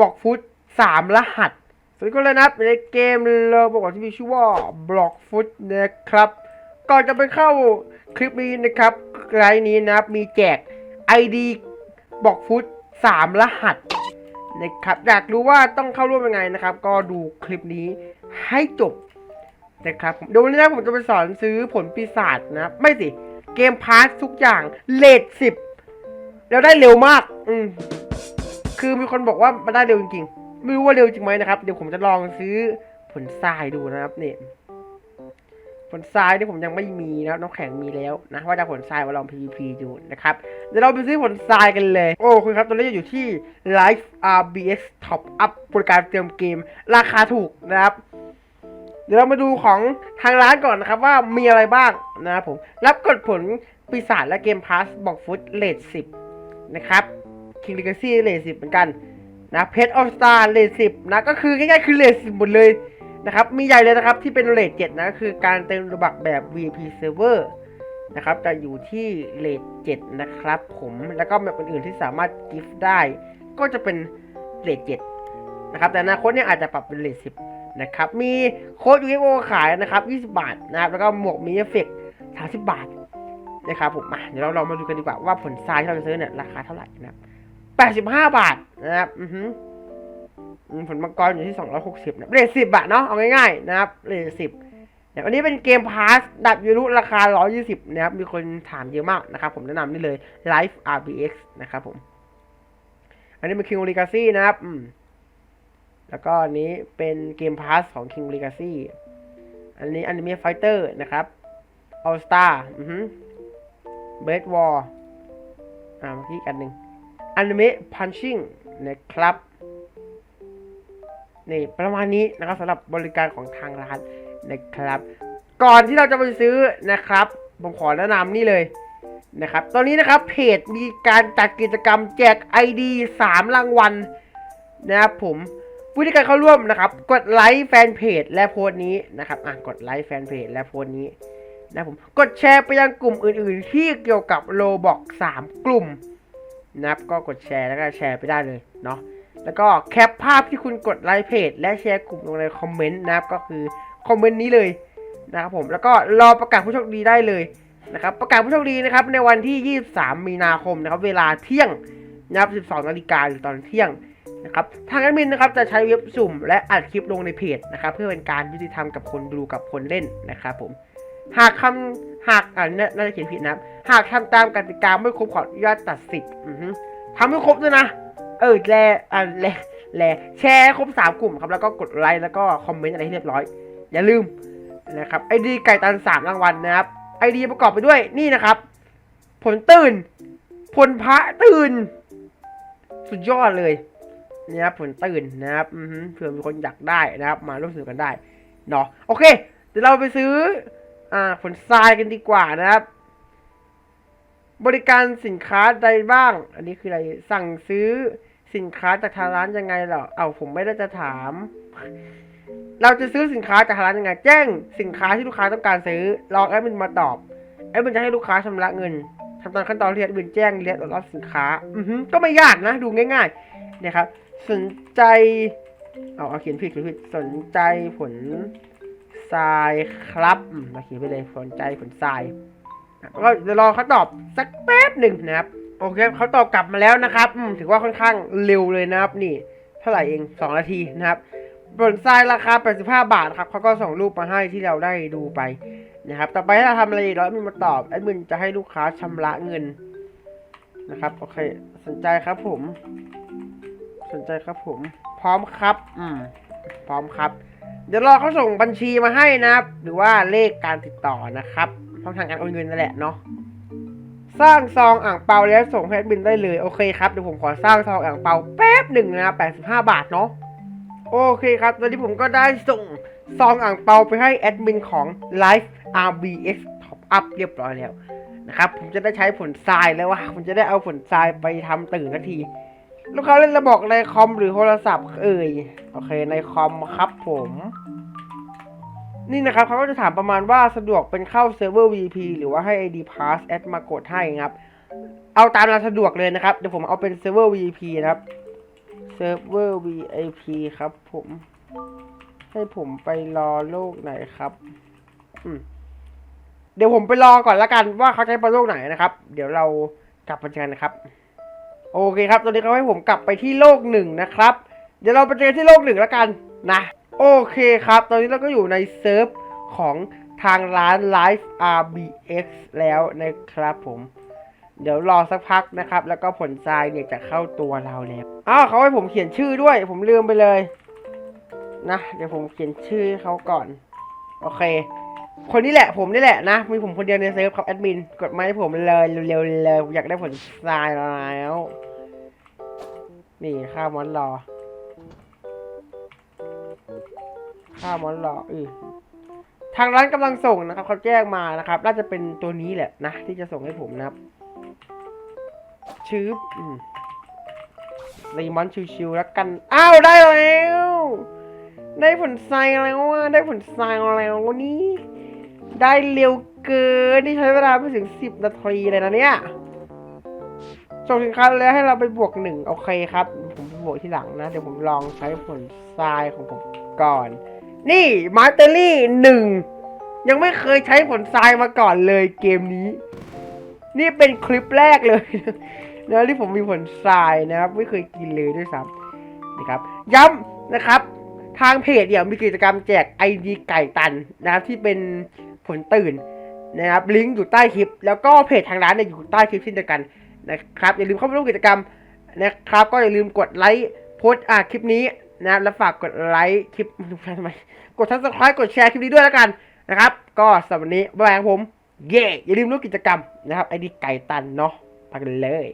บอกฟุตสามรหัสสวัสดีกันเลยนะครับในเกมเราบอกว่าที่มีชื่อว่าบล็อกฟุตนะครับก่อนจะไปเข้าคลิปนี้นะครับไลน์นี้นะครับมีแจก ID บอกฟุตสามรหัสนะครับอยากรู้ว่าต้องเข้าร่วมยังไงนะครับ ก็ดูคลิปนี้ให้จบนะครับเดี๋ยววันนี้นะผมจะไปสอนซื้อผลปีศาจนะไม่สิ เกมพาสทุกอย่างเลทสิบแล้วได้เร็วมาก อืม คือมีคนบอกว่ามันได้เร็วจริงๆ ไม่รู้ว่าเร็วจริงไหมนะครับ เดี๋ยวผมจะลองซื้อผลทรายดูนะครับเนี่ยผลทรายที่ผมยังไม่มีนะครับน้ำแข็งมีแล้วนะว่าจะผลทรายมาลอง PVP ดูนะครับเดี๋ยวเราไปซื้อผลทรายกันเลย โอ้คุณครับตอนนี้อยู่ที่ Life RBX Top Up บริการเติมเกม ราคาถูกนะครับ เดี๋ยวเรามาดูของทางร้านก่อนนะครับว่ามีอะไรบ้างนะครับผมรับกดผลปีศาจและเกมพาสบอกฟุตเลทสิบนะครับ King Legacy เลสิบเหมือนกันนะเพชรออสตาเลสิบนะก็คือง่ายๆคือเลสิบหมดเลยนะครับมีใหญ่เลยนะครับที่เป็นเลทเจ็ดนะก็คือการเติมระบักแบบ VIP Server นะครับจะอยู่ที่เลทเจ็ดนะครับผมแล้วก็แบบอื่นๆที่สามารถกิฟต์ได้ ก็จะเป็นเลทเจ็ดนะครับแต่อนาคตเนี่ยอาจจะปรับเป็นเลทสิบนะครับมีโค้ด UFO ขายนะครับ 20 บาทนะครับแล้วก็หมวกมีเอฟเฟกต์30 บาทนะครับผมมาเดี๋ยวเราลองมาดูกันดีกว่าว่าผลทรายที่เราจะซื้อเนี่ยราคาเท่าไหร่นะครับ 85บห้าบาทนะครับอือฮึอืมผลมังกรอยู่ที่260นะเลท10บาทเนาะเอาง่ายๆนะครับเลท10เนี่ยอันนี้เป็นเกมพาสดับยูรุราคา120นะครับ มีคนถามเยอะมากนะครับ ผมแนะนำนี่เลย Life RBX นะครับผม อันนี้เป็น King Legacy นะครับอืมแล้วก็อันนี้เป็นเกมพาสของ King Legacy อันนี้ Anime Fighter นะครับ All Star อือฮึ Bread War อ่าเมื่อกี้กันหนึ่ง Anime Punching นะครับนี่ประมาณนี้นะครับสำหรับบริการของทางร้านนะครับ ก่อนที่เราจะไปซื้อนะครับ ผมขอแนะนำนี่เลยนะครับ ตอนนี้นะครับเพจมีการจัดกิจกรรมแจก ID 3 รางวัลนะครับผมวิธีการเข้าร่วมนะครับ กดไลค์แฟนเพจและโพสต์นี้นะครับอะกดไลค์แฟนเพจและโพสต์นี้นะผมกดแชร์ไปยังกลุ่มอื่น ๆ ที่เกี่ยวกับโลบอก3กลุ่ม นะครับก็กดแชร์แล้วก็แชร์ไปได้เลยเนาะแล้วก็แคปภาพที่คุณกดไลค์เพจและแชร์กลุ่มลงในคอมเมนต์นะครับก็คือคอมเมนต์นี้เลยนะครับผมแล้วก็รอประกาศผู้โชคดีได้เลยนะครับประกาศผู้โชคดีนะครับในวันที่ 23 มีนาคมนะครับเวลาเที่ยงนะครับ 12 นาฬิกาหรือตอนเที่ยงนะครับทางแอดมินนะครับจะใช้เว็บสุ่ม และอัดคลิปลงในเพจนะครับเพื่อเป็นการยุติธรรมกับคนดูกับคนเล่นนะครับผม หากคำหากอ่านน่าจะเขียนผิดนะหากทำตามกติกาไม่ครบขออนุญาตตัดสิทธิ์ทำให้ครบด้วยนะ เออแลอ่าแลแลแชร์ครบสามกลุ่มครับ แล้วก็กดไลค์แล้วก็คอมเมนต์อะไรให้เรียบร้อย อย่าลืมนะครับไอดีไก่ตันสามรางวัลนะครับไอดีประกอบไปด้วยนี่นะครับ ผลตื่น ผลพระตื่น สุดยอดเลยนี่ครับผลตื่นนะครับเผื่อมีคนอยากได้นะครับ มาร่วมสนุกกันได้เนาะโอเค เดี๋ยวเราไปซื้อ อ่าผลทรายกันดีกว่านะครับ บริการสินค้าใดบ้าง อันนี้คืออะไร สั่งซื้อสินค้าจากทางร้านยังไงเหรอ เอาผมไม่ได้จะถาม เราจะซื้อสินค้าจากทางร้านยังไง แจ้งสินค้าที่ลูกค้าต้องการซื้อ รอแอดมินมาตอบ แอดมินจะให้ลูกค้าชำระเงินทำตามขั้นตอนที่แอดมินแจ้งเรียกรับสินค้า อือฮึก็ไม่ยากนะ ดูง่ายๆนะครับ สนใจ เอาเอาเขียนผิดเขียนผิด สนใจผล ทรายครับมาเขียนไปเลยสนใจผลทรายก็เดี๋ยวรอเขาตอบสักแป๊บหนึ่งนะครับ โอเคเขาตอบกลับมาแล้วนะครับถือว่าค่อนข้างเร็วเลยนะครับ นี่ เท่าไหร่เองสองนาทีนะครับผลทรายราคา 85 บาทครับเขาก็ส่งรูปมาให้ที่เราได้ดูไปนะครับต่อไปถ้าทำอะไรแล้วมินมาตอบแอดมินจะให้ลูกค้าชำระเงินนะครับโอเคสนใจครับผม สนใจครับผม พร้อมครับ อืมพร้อมครับ เดี๋ยวรอเขาส่งบัญชีมาให้นะครับ หรือว่าเลขการติดต่อนะครับช่องทางการโอนเงินนั่นแหละเนาะสร้างซองอ่างเปาแล้วส่งแอดมินได้เลยโอเคครับเดี๋ยวผมขอสร้างซองอ่างเปาแป๊บหนึ่งนะครับ85 บาทเนาะโอเคครับ ตอนนี้ผมก็ได้ส่งซองอ่างเปาไปให้แอดมินของ Life RBX Top Up เรียบร้อยแล้วนะครับ ผมจะได้ใช้ผลทรายแล้วว่าผมจะได้เอาผลทรายไปทำตื่นสักที ลูกค้าเล่นระบบในคอมหรือโทรศัพท์เอ่ยโอเคในคอมครับผม นี่นะครับเขาก็จะถามประมาณว่าสะดวกเป็นเข้าเซิร์ฟเวอร์ VP หรือว่าให้ ID Pass แอดมากดให้ครับ เอาตามเราสะดวกเลยนะครับ เดี๋ยวผมเอาเป็นเซิร์ฟเวอร์ VP นะครับเซิร์ฟเวอร์ VIP ครับผม ให้ผมไปรอโลกไหนครับเดี๋ยวผมไปรอก่อนละกันว่าเขาให้ไปโลกไหนนะครับ เดี๋ยวเรากลับมาเจอกันนะครับ โอเคครับตอนนี้เขาให้ผมกลับไปที่โลกหนึ่งนะครับ เดี๋ยวเราไปเจอที่โลกหนึ่งแล้วกันนะ โอเคครับ ตอนนี้เราก็อยู่ในเซิร์ฟของทางร้าน Live RBX แล้วนะครับผม เดี๋ยวรอสักพักนะครับ แล้วก็ผลทรายเนี่ยจะเข้าตัวเราแล้วอ้าวเขาให้ผมเขียนชื่อด้วย ผมลืมไปเลย นะ เดี๋ยวผมเขียนชื่อเขาก่อน โอเค คนนี้แหละผมนี่แหละนะ มีผมคนเดียวในเซิร์ฟครับแอดมิน กดไมาให้ผมเลยเร็วๆเลยผมอยากได้ผลทรายแล้ว นี่ข้ามอนรอ ข้ามอนรออือทางร้านกำลังส่งนะครับเขาแจ้งมานะครับ น่าจะเป็นตัวนี้แหละนะ ที่จะส่งให้ผมนะครับ ชืบอืมรีมอนชิวๆแล้วกัน อ้าวได้แล้ว ได้ผลทรายแล้วได้ผลทรายแล้วนี่ ได้เร็วเกินนี่ใช้เวลาไม่ถึงสิบนาทีเลยนะเนี่ยส่งสินค้าแล้วให้เราไปบวกหนึ่งโอเคครับ ผมบวกที่หลังนะ เดี๋ยวผมลองใช้ผลทรายของผมก่อน นี่มาสเตอรี่หนึ่งยังไม่เคยใช้ผลทรายมาก่อนเลยเกมนี้ นี่เป็นคลิปแรกเลยนะที่ผมมีผลทรายนะครับ ไม่เคยกินเลยด้วยซ้ำนะครับ ย้ำนะครับ ทางเพจเดี๋ยวมีกิจกรรมแจกไอดีไก่ตันนะครับที่เป็นผลตื่นนะครับลิงก์อยู่ใต้คลิป แล้วก็เพจทางร้านเนี่ยอยู่ใต้คลิปเช่นเดียวกันนะครับอย่าลืมเข้ามาร่วมกิจกรรมนะครับ ก็อย่าลืมกดไลค์โพสต์อ่าคลิปนี้นะแล้วฝากกดไลค์คลิปทำไมกดทักสไครต์กดแชร์คลิปนี้ด้วยแล้วกันนะครับ ก็สำหรับวันนี้บ๊ายบายครับผม เย่อย่าลืมร่วมกิจกรรมนะครับไอดีไก่ตันเนาะไปกันเลย